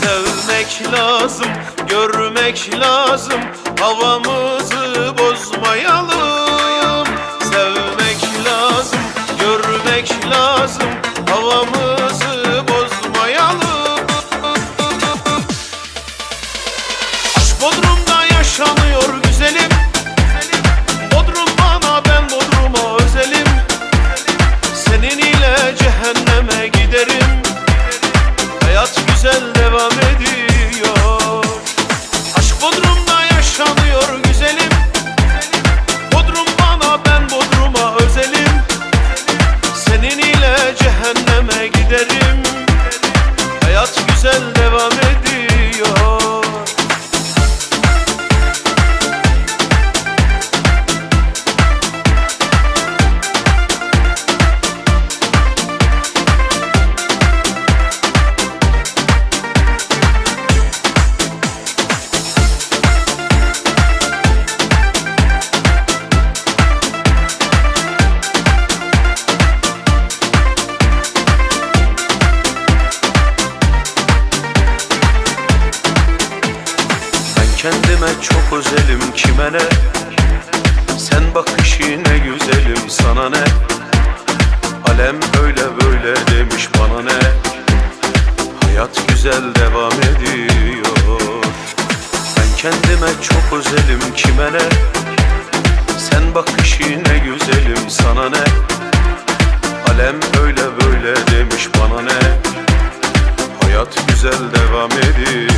Sevmek lazım, görmek lazım Havamızı bozmayalım. Sevmek lazım, görmek lazım Havamızı kendime çok özelim kime ne? Sen bak işine güzelim sana ne? Alem öyle böyle demiş bana ne? Hayat güzel devam ediyor. Ben kendime çok özelim kime ne? Sen bak işine güzelim sana ne? Alem öyle böyle demiş bana ne? Hayat güzel devam ediyor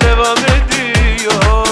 devam ediyor.